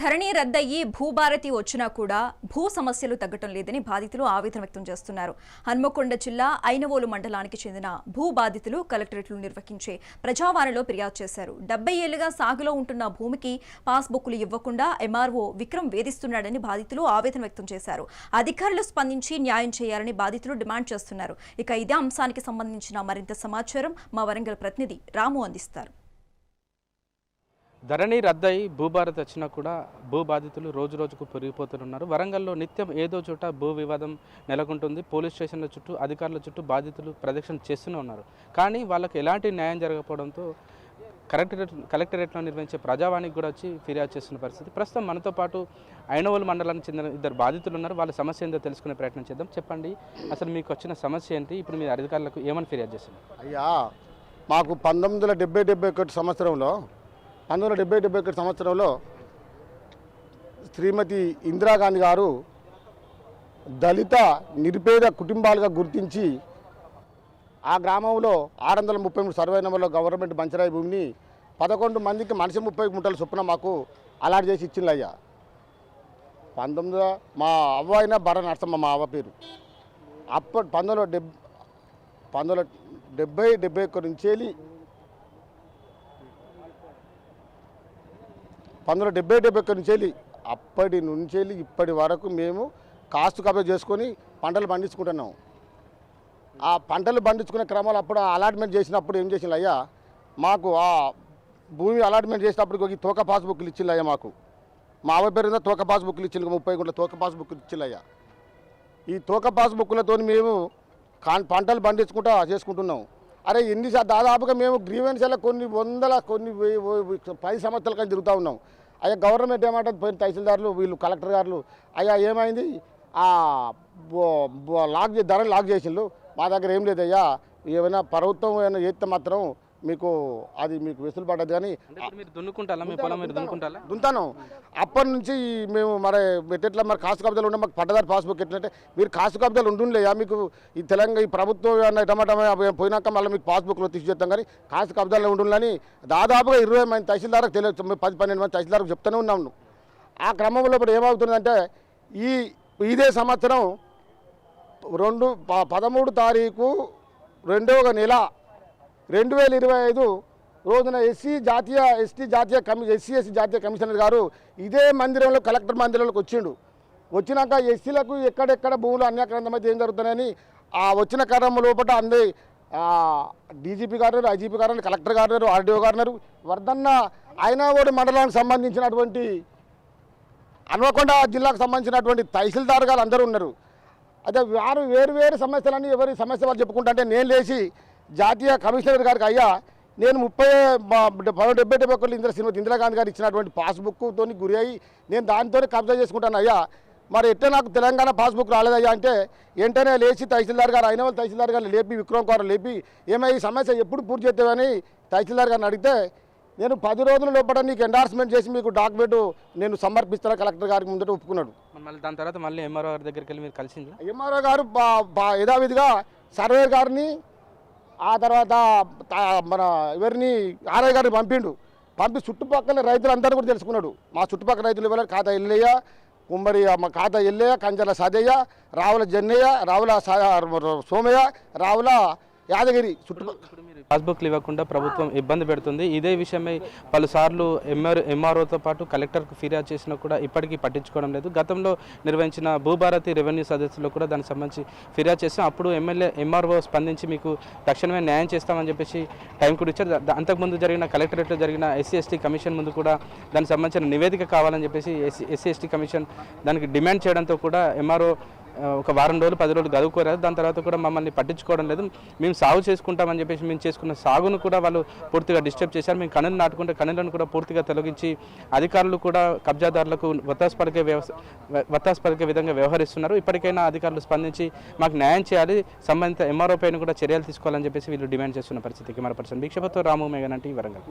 ధరణి రద్దయ్యి భూభారతి వచ్చినా కూడా భూ సమస్యలు తగ్గటం లేదని బాధితులు ఆవేదన వ్యక్తం చేస్తున్నారు. హన్మకొండ జిల్లా ఐనవోలు మండలానికి చెందిన భూ బాధితులు కలెక్టరేట్లు నిర్వహించే ప్రజావాణిలో ఫిర్యాదు చేశారు. డెబ్బై ఏళ్ళుగా సాగులో ఉంటున్న భూమికి పాస్బుక్లు ఇవ్వకుండా ఎంఆర్ఓ విక్రమ్ వేధిస్తున్నాడని బాధితులు ఆవేదన వ్యక్తం చేశారు. అధికారులు స్పందించి న్యాయం చేయాలని బాధితులు డిమాండ్ చేస్తున్నారు. ఇక ఇదే అంశానికి సంబంధించిన మరింత సమాచారం మా వరంగల్ ప్రతినిధి రాము అందిస్తారు. ధరణి రద్దయి భూభారత్ వచ్చినా కూడా భూ బాధితులు రోజు రోజుకు పెరిగిపోతున్నారు వరంగల్లో నిత్యం ఏదో చోట భూ వివాదం నెలకొంటుంది. పోలీస్ స్టేషన్ల చుట్టూ అధికారుల చుట్టూ బాధితులు ప్రదక్షిణ చేస్తూనే ఉన్నారు. కానీ వాళ్ళకి ఎలాంటి న్యాయం జరగకపోవడంతో కలెక్టరేట్ కలెక్టరేట్లో నిర్వహించే ప్రజావాణికి కూడా వచ్చి ఫిర్యాదు చేస్తున్న పరిస్థితి. ప్రస్తుతం మనతో పాటు ఐనవోలు మండలానికి చెందిన ఇద్దరు బాధితులు ఉన్నారు. వాళ్ళ సమస్య ఏందో తెలుసుకునే ప్రయత్నం చేద్దాం. చెప్పండి అసలు మీకు వచ్చిన సమస్య ఏంటి? ఇప్పుడు మీ అధికారులకు ఏమని ఫిర్యాదు చేస్తున్నారు? అయ్యా మాకు పంతొమ్మిది వందల డెబ్బై డెబ్బై ఒకటి సంవత్సరంలో పంతొమ్మిది వందల డెబ్బై డెబ్బై ఒకటి సంవత్సరంలో శ్రీమతి ఇందిరాగాంధీ గారు దళిత నిరుపేద కుటుంబాలుగా గుర్తించి ఆ గ్రామంలో ఆరు వందల ముప్పై మూడు సర్వే నెంబర్లో గవర్నమెంట్ మంచిరాయి భూమిని పదకొండు మందికి మనిషి ముప్పై గుంటల చొప్పున మాకు అలాట్ చేసి ఇచ్చింది అయ్యా పంతొమ్మిది మా అవ్వ అయినా బర నరసమ్మ మా అవ్వ పేరు. అప్పటి పంతొమ్మిది డెబ్ పంతొమ్మిది డెబ్బై డెబ్బై ఒకటి నుంచి వెళ్ళి పంతొమ్మిది వందల డెబ్బై డెబ్బై ఒకటి నుంచి వెళ్ళి అప్పటి నుంచి వెళ్ళి ఇప్పటి వరకు మేము కాస్ట్ కబే చేసుకొని పంటలు పండించుకుంటున్నాం. ఆ పంటలు పండించుకునే క్రమాలు అప్పుడు అలాట్మెంట్ చేసినప్పుడు ఏం చేసింది అయ్యా మాకు ఆ భూమి అలాట్మెంట్ చేసినప్పుడు ఈ తోక పాస్బుక్లు ఇచ్చింది అయ్యా మాకు. మా అవ్వ పేరు తోక పాస్బుక్లు ఇచ్చింది ముప్పై గుంటల తోక పాస్బుక్లు ఇచ్చింది అయ్యా. ఈ తోక పాస్బుక్లతో మేము కాన్ పంటలు పండించుకుంటా చేసుకుంటున్నాం. అరే ఎన్ని దాదాపుగా మేము గ్రీవెన్స్ కొన్ని వందల కొన్ని పది సంవత్సరాల కానీ తిరుగుతూ ఉన్నాం. అయ్యా గవర్నమెంట్ ఏమంటుంది? పోయిన తహసీల్దారులు వీళ్ళు కలెక్టర్ గారు అయ్యా ఏమైంది? ఆ లాక్ చే- ధరలు లాక్ చేసిండ్రు. మా దగ్గర ఏం లేదయ్యా ఏమైనా ప్రభుత్వం ఏమైనా చేస్తే మాత్రం మీకు అది మీకు వెసులుబాటు కానీ దుంతాను అప్పటి నుంచి మేము మరి ఎట్లా మరి కాసు కబ్జాలు ఉండే మాకు పట్టదారు పాస్బుక్ ఎట్లంటే మీరు కాసు కబ్జాలు ఉండుండలేయా మీకు ఈ తెలంగాణ ఈ ప్రభుత్వం ఏమన్నా టమాటా పోయినాక మళ్ళీ మీకు పాస్బుక్లో తీసి చేస్తాం కానీ కాసు కబ్జాలు ఉండుండని దాదాపుగా ఇరవై మంది తహసీల్దార్కి తెలియదు. పది పన్నెండు మంది తహసీల్దార్కి చెప్తూనే ఉన్నాము ఆ క్రమంలో ఇప్పుడు ఏమవుతుందంటే ఈ ఇదే సంవత్సరం రెండు పదమూడు తారీఖు రెండవ నెల రెండు వేల ఇరవై ఐదు రోజున ఎస్సీ జాతీయ ఎస్టీ జాతీయ కమి ఎస్సీ ఎస్సీ జాతీయ కమిషనర్ గారు ఇదే మందిరంలో కలెక్టర్ మందిరంలోకి వచ్చిండు. వచ్చినాక ఎస్సీలకు ఎక్కడెక్కడ భూములు అన్యాక్రాంతమైతే ఏం జరుగుతున్నాయని ఆ వచ్చిన క్రమం లోపల అందే డీజీపీ గారు ఐజీపీ గారు కలెక్టర్ గారు ఆర్డీఓ గారు వర్ధన్న అయినాగోడి మండలానికి సంబంధించినటువంటి హన్మకొండ జిల్లాకు సంబంధించినటువంటి తహసీల్దార్ గారు అందరూ ఉన్నారు. అయితే వారు వేరు వేరు సమస్యలన్నీ ఎవరి సమస్య వాళ్ళు చెప్పుకుంటుంటే నేను లేచి జాతీయ కమిషనర్ గారికి అయ్యా నేను ముప్పై డెబ్బై డెబ్బై ఒకటి ఇందిరా శ్రీమతి ఇందిరాగాంధీ గారు ఇచ్చినటువంటి పాస్బుక్తో గురి అయ్యి నేను దానితోనే కబ్జా చేసుకుంటాను అయ్యా. మరి ఎట్లా నాకు తెలంగాణ పాస్బుక్ రాలేదయ్యా అంటే వెంటనే లేచి తహసీల్దార్ గారు అయిన వాళ్ళు తహసీల్దార్ గారు లేపి విక్రమ్ గారు లేపి ఏమై ఈ సమస్య ఎప్పుడు పూర్తి చేస్తామని తహసీల్దార్ గారిని అడిగితే నేను పది రోజుల లోపల నీకు ఎండార్స్మెంట్ చేసి మీకు డాక్యుమెంట్ నేను సమర్పిస్తాను కలెక్టర్ గారికి ముందట ఒప్పుకున్నాడు. మళ్ళీ దాని తర్వాత మళ్ళీ ఎంఆర్ఓ గారి దగ్గరికి వెళ్ళి మీరు కలిసిందా ఎంఆర్ఓ గారు యథావిధిగా సర్వేర్ గారిని ఆ తర్వాత మన ఎవరిని ఆర్ఐ గారిని పంపిండు. పంపి చుట్టుపక్కల రైతులందరూ కూడా తెలుసుకున్నాడు. మా చుట్టుపక్కల రైతులు ఎవరు? ఖాతా ఎల్లయ్య కుమ్మరి మా ఖాతా ఎల్లయ్య కంజల సదయ్య రావుల జన్నయ్య రావుల సా- సోమయ్య రావుల యాదగిరి చుట్టుపక్కల మీరు పాస్బుక్లు ఇవ్వకుండా ప్రభుత్వం ఇబ్బంది పెడుతుంది. ఇదే విషయమై పలుసార్లు ఎంఆర్ ఎంఆర్ఓతో పాటు కలెక్టర్కు ఫిర్యాదు చేసినా కూడా ఇప్పటికీ పట్టించుకోవడం లేదు. గతంలో నిర్వహించిన భూభారతి రెవెన్యూ సదస్సులో కూడా దానికి సంబంధించి ఫిర్యాదు చేసాం అప్పుడు ఎమ్మెల్యే ఎంఆర్ఓ స్పందించి మీకు తక్షణమే న్యాయం చేస్తామని చెప్పేసి టైం కూడా ఇచ్చారు. అంతకుముందు జరిగిన కలెక్టరేట్లో జరిగిన ఎస్సీ ఎస్టీ కమిషన్ ముందు కూడా దానికి సంబంధించిన నివేదిక కావాలని చెప్పేసి ఎస్సీ ఎస్సీ ఎస్టీ కమిషన్ దానికి డిమాండ్ చేయడంతో కూడా ఎంఆర్ఓ ఒక వారం రోజులు పది రోజులు గదువుకోరారు దాని తర్వాత కూడా మమ్మల్ని పట్టించుకోవడం లేదు. మేము సాగు చేసుకుంటామని చెప్పేసి మేము చేసుకున్న సాగును కూడా వాళ్ళు పూర్తిగా డిస్టర్బ్ చేశారు. మేము కనులు నాటుకుంటే కనులను కూడా పూర్తిగా తొలగించి అధికారులు కూడా కబ్జాదారులకు వత్తాసు పలికే వ్యవస్థ వత్తాసు పలికే విధంగా వ్యవహరిస్తున్నారు. ఇప్పటికైనా అధికారులు స్పందించి మాకు న్యాయం చేయాలి. సంబంధిత ఎంఆర్ఓ పైన కూడా చర్యలు తీసుకోవాలని చెప్పేసి వీళ్ళు డిమాండ్ చేస్తున్న పరిస్థితికి కెమెరా పర్సన్. భిక్షపతో రాము ఈ వరంగల్.